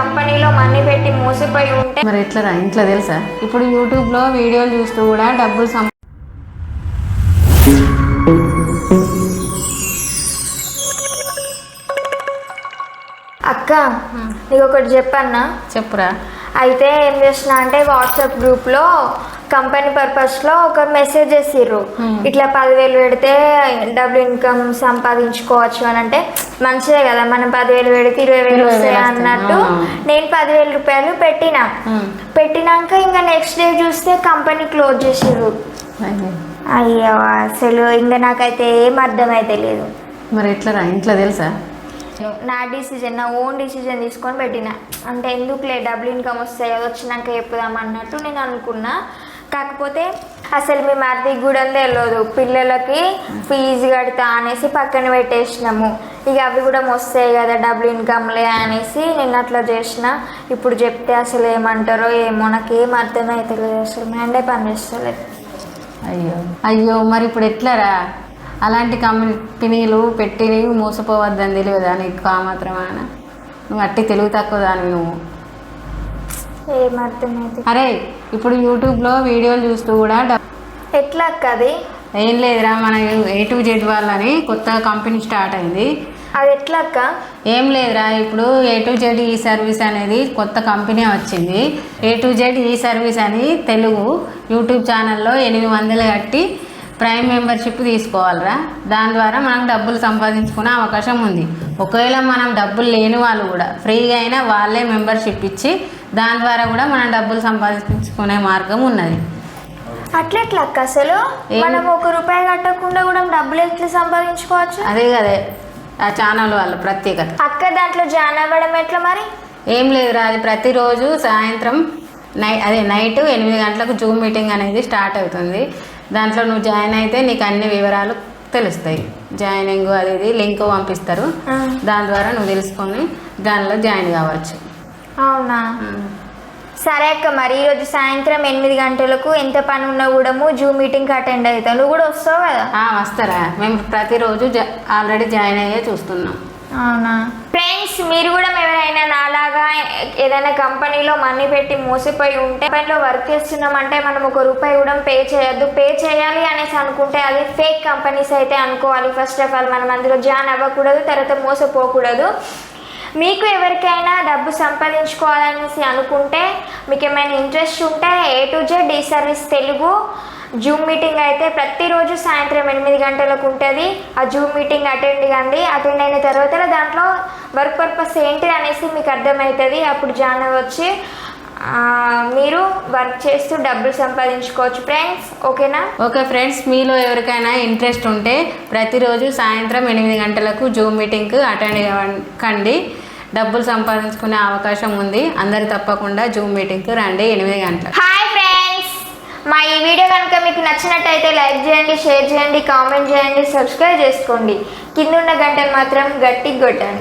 కంపెనీలో మనీ పెట్టి మోసపోయి ఉంటే మరి ఎట్లరా ఇంట్లో తెలుసా? ఇప్పుడు యూట్యూబ్లో వీడియోలు చూస్తూ కూడా డబ్బులు సం అక్క నీకు ఒకటి చెప్పన్నా? చెప్పురా. అయితే ఏం చేసిన అంటే వాట్సాప్ గ్రూప్లో కంపెనీ పర్పస్లో ఒక మెసేజ్ చేసిర్రు ఇట్లా పదివేలు పెడితే డబుల్ ఇన్కమ్ సంపాదించుకోవచ్చు అని అంటే మంచిదే కదా మనం పదివేలు పెడితే ఇరవై వేలు వస్తాయి. అన్నట్టు. నేను పదివేల రూపాయలు పెట్టిన ఉమ్. పెట్టినాక ఇంకా నెక్స్ట్ డే చూస్తే కంపెనీ క్లోజ్ చేసిర్రు అయ్యో. అసలు ఇంకా నాకైతే ఏం అర్థమైతే లేదు మరి ఎట్లరా ఇంట్లో తెలుసా నా డిసిజన్ నా ఓన్ డిసిజన్ తీసుకొని పెట్టిన అంటే ఎందుకులే డబుల్ ఇన్కమ్ వస్తాయి వచ్చినాక చెప్పుదాం అన్నట్టు నేను అనుకున్నా కాకపోతే అసలు మేము అది కూడా తెలియదు. పిల్లలకి ఫీజు కడతా అనేసి పక్కన పెట్టేసినాము. ఇక అవి కూడా వస్తాయి కదా డబుల్ ఇన్కమ్లే అనేసి నేను అట్లా చేసిన. ఇప్పుడు చెప్తే అసలు ఏమంటారో ఏమో నాకు ఏం అర్థమవుతలేదు అసలు మ్యాండే పని చేస్తలేదు అయ్యో. అయ్యో మరి ఇప్పుడు ఎట్లారా? అలాంటి కంపెనీలు పెట్టి మోసపోవద్దని తెలియదా నీకు ఆ మాత్రమేనా నువ్వు అట్టి తెలుగు తక్కువ దాని నువ్వు. ఏం అర్థమైతే అరే ఇప్పుడు యూట్యూబ్లో వీడియోలు చూస్తూ కూడా ఎట్లా అక్క అది? ఏం లేదురా మన ఏ టు జెడ్ వాళ్ళని కొత్త కంపెనీ స్టార్ట్ అయింది. అది ఎట్లా అక్క? ఏం లేదురా ఇప్పుడు A to Z E service అనేది కొత్త కంపెనీ వచ్చింది. ఏ టు జెడ్ ఈ సర్వీస్ అని తెలుగు యూట్యూబ్ ఛానల్లో ఎనిమిది వందలు కట్టి ప్రైమ్ మెంబర్షిప్ తీసుకోవాలిరా. దాని ద్వారా మనం డబ్బులు సంపాదించుకునే అవకాశం ఉంది. ఒకవేళ మనం డబ్బులు లేని వాళ్ళు కూడా ఫ్రీగా అయినా వాళ్ళే మెంబర్షిప్ ఇచ్చి దాని ద్వారా కూడా మనం డబ్బులు సంపాదించుకునే మార్గం ఉన్నది. అట్లెట్లా అక్క? అసలు మనం ఒక రూపాయి కట్టకుండా కూడా డబ్బులు ఎట్లా సంపాదించుకోవచ్చు? అదే కదే ఆ ఛానల్ వాళ్ళ ప్రత్యేకత. అక్క దాంట్లో జాయిన్ అవ్వడం ఎట్లా మరి? ఏం లేదురా అది ప్రతిరోజు సాయంత్రం నై అదే నైట్ ఎనిమిది గంటలకు జూమ్ మీటింగ్ అనేది స్టార్ట్ అవుతుంది. దాంట్లో నువ్వు జాయిన్ అయితే నీకు అన్ని వివరాలు తెలుస్తాయి. జాయినింగ్ అది ఇది లింక్ పంపిస్తారు. దాని ద్వారా నువ్వు తెలుసుకొని దానిలో జాయిన్ కావచ్చు. అవునా? సరే అక్క మరి ఈరోజు సాయంత్రం ఎనిమిది గంటలకు ఎంత పని ఉన్నా కూడా జూమ్ మీటింగ్కి అటెండ్ అవుతావు. నువ్వు కూడా వస్తావు కదా? వస్తారా? మేము ప్రతిరోజు ఆల్రెడీ జాయిన్ అయ్యే చూస్తున్నాం. అవునా? ఫ్రెండ్స్ మీరు కూడా ఎవరైనా ఏదైనా కంపెనీలో మనీ పెట్టి మోసపోయి ఉంటే కంపెనీలో వర్క్ చేస్తున్నామంటే మనం ఒక రూపాయి కూడా పే చేయొద్దు. పే చేయాలి అనేసి అనుకుంటే అది ఫేక్ కంపెనీస్ అయితే అనుకోవాలి. ఫస్ట్ ఆఫ్ ఆల్ మనం అందులో జాయిన్ అవ్వకూడదు తర్వాత మోసపోకూడదు. మీకు ఎవరికైనా డబ్బు సంపాదించుకోవాలనేసి అనుకుంటే మీకు ఏమైనా ఇంట్రెస్ట్ ఉంటే A to Z E service Telugu zoom meeting అయితే ప్రతిరోజు సాయంత్రం ఎనిమిది గంటలకు ఉంటుంది. ఆ జూమ్ మీటింగ్ అటెండ్ కండి. అటెండ్ అయిన తర్వాత దాంట్లో వర్క్ పర్పస్ ఏంటి అనేసి మీకు అర్థమవుతుంది అప్పుడు జాయిన్ అవ్వచ్చు మీరు వర్క్ చేస్తూ డబ్బులు సంపాదించుకోవచ్చు. ఫ్రెండ్స్ ఓకేనా? ఓకే ఫ్రెండ్స్ మీలో ఎవరికైనా ఇంట్రెస్ట్ ఉంటే ప్రతిరోజు సాయంత్రం ఎనిమిది గంటలకు జూమ్ మీటింగ్కి అటెండ్ కండి డబ్బులు సంపాదించుకునే అవకాశం ఉంది. అందరు తప్పకుండా జూమ్ మీటింగ్కి రండి ఎనిమిది గంటలకు. Hi friends! మా ఈ వీడియో కనుక మీకు నచ్చినట్టయితే లైక్ చేయండి షేర్ చేయండి కామెంట్ చేయండి సబ్స్క్రైబ్ చేసుకోండి. కింద ఉన్న గంటలు మాత్రం గట్టిగా కొట్టండి.